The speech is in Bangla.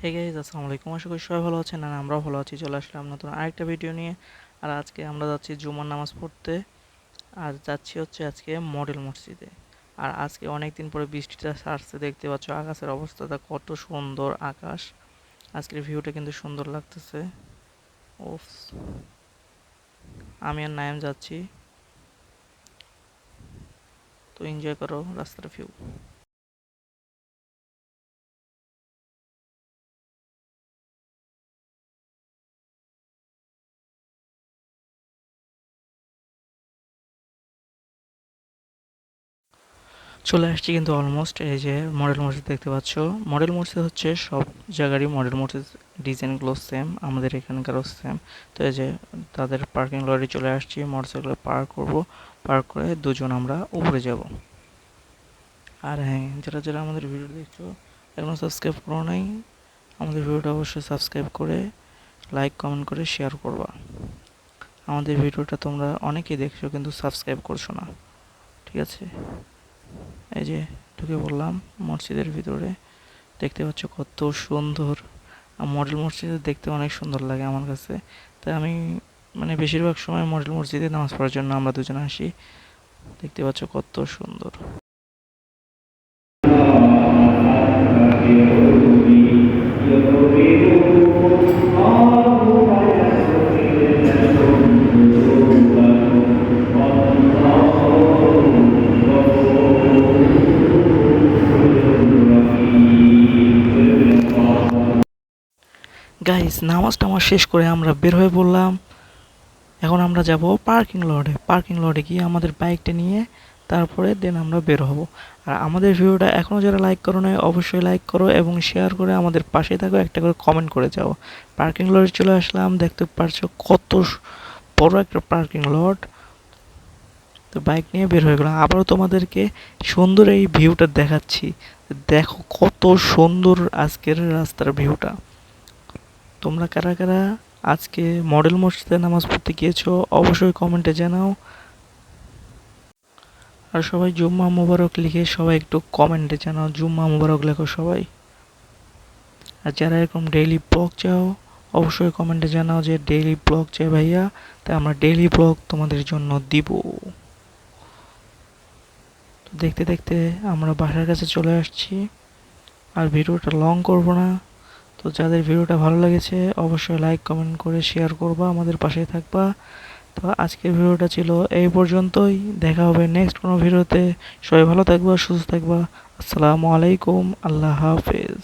হে গাইজ আসসালামু আলাইকুম আশা করি সবাই ভালো আছেন আর আমরাও ভালো আছি। চলে আসলাম নতুন আরেকটা ভিডিও নিয়ে। আর আজকে আমরা যাচ্ছি জুমার নামাজ পড়তে। আর যাচ্ছি হচ্ছে আজকে মডেল মসজিদে। আর আজকে অনেক দিন পরে বৃষ্টিটা সারছে দেখতে পাচ্ছ আকাশের অবস্থাটা কত সুন্দর আকাশ। আজকের ভিউটা কিন্তু সুন্দর লাগতেছে। ও আমি আর নায়াম যাচ্ছি। তো এনজয় করো রাস্তার ভিউ চলে আসছি কিন্তু অলমোস্ট এই যে মডেল মসজিদ দেখতে পাচ্ছ। মডেল মসজিদ হচ্ছে সব জায়গারই মডেল মসজিদ ডিজাইনগুলো সেম আমাদের এখানকারও সেম তো এই যে তাদের পার্কিং লরি চলে আসছি মোটরসাইকেল পার্ক করব। পার্ক করে দুজন আমরা উপরে যাব। আর হ্যাঁ যারা যারা আমাদের ভিডিও দেখছ এখনও সাবস্ক্রাইব করো নাই, আমাদের ভিডিওটা অবশ্যই সাবস্ক্রাইব করে লাইক কমেন্ট করে শেয়ার করবা। আমাদের ভিডিওটা তোমরা অনেকেই দেখছ কিন্তু সাবস্ক্রাইব করছ না। ঠিক আছে? এই যে ঢুকে পড়লাম মসজিদের ভিতরে, দেখতে পাচ্ছ কত সুন্দর। মডেল মসজিদ দেখতে অনেক সুন্দর লাগে আমার কাছে। তাই আমি মানে বেশিরভাগ সময় মডেল মসজিদে নামাজ পড়ার জন্য আমরা দুজন আসি। দেখতে পাচ্ছ কত সুন্দর। গাইস নামাজ টামাজ শেষ করে আমরা বের হয়ে পড়লাম। এখন আমরা যাব পার্কিং লটে পার্কিং লটে গিয়ে আমাদের বাইকটা নিয়ে তারপরে দেন আমরা বের হব। আর আমাদের ভিডিওটা এখনও যারা লাইক করো নাই, অবশ্যই লাইক করো এবং শেয়ার করে আমাদের পাশে থাকো, একটা করে কমেন্ট করে যাও। পার্কিং লটে চলে আসলাম, দেখতে পারছ কত বড় একটা পার্কিং লট তো বাইক নিয়ে বের হয়ে গেলাম। আবারও তোমাদেরকে সুন্দর এই ভিউটা দেখাচ্ছি। দেখো কত সুন্দর আজকের রাস্তার ভিউটা তোমরা কারা কারা আজকে মডেল মসজিদে নামাজ পড়তে গিয়েছো, অবশ্যই কমেন্টে জানাও। আর সবাই জুম্মা মুবারক লিখে সবাই একটু কমেন্টে জানাও, জুম্মা মুবারক লেখো সবাই। আর যারা এরকম ডেইলি ব্লগ চাও, অবশ্যই কমেন্টে জানাও যে ডেইলি ব্লগ চাই ভাইয়া, তাই আমরা ডেইলি ব্লগ তোমাদের জন্য দিব। তো দেখতে দেখতে আমরা বাসার কাছে চলে আসছি। আর ভিডিওটা লং করব না। তো যাদের ভিডিওটা ভালো লেগেছে, অবশ্যই লাইক কমেন্ট করে শেয়ার করবা, আমাদের পাশে থাকবা। তো আজকের ভিডিওটা ছিল এই পর্যন্তই। দেখা হবে নেক্সট কোনো ভিডিওতে। সবাই ভালো থাকবা, সুস্থ থাকবা। আসসালামু আলাইকুম, আল্লাহ হাফেজ।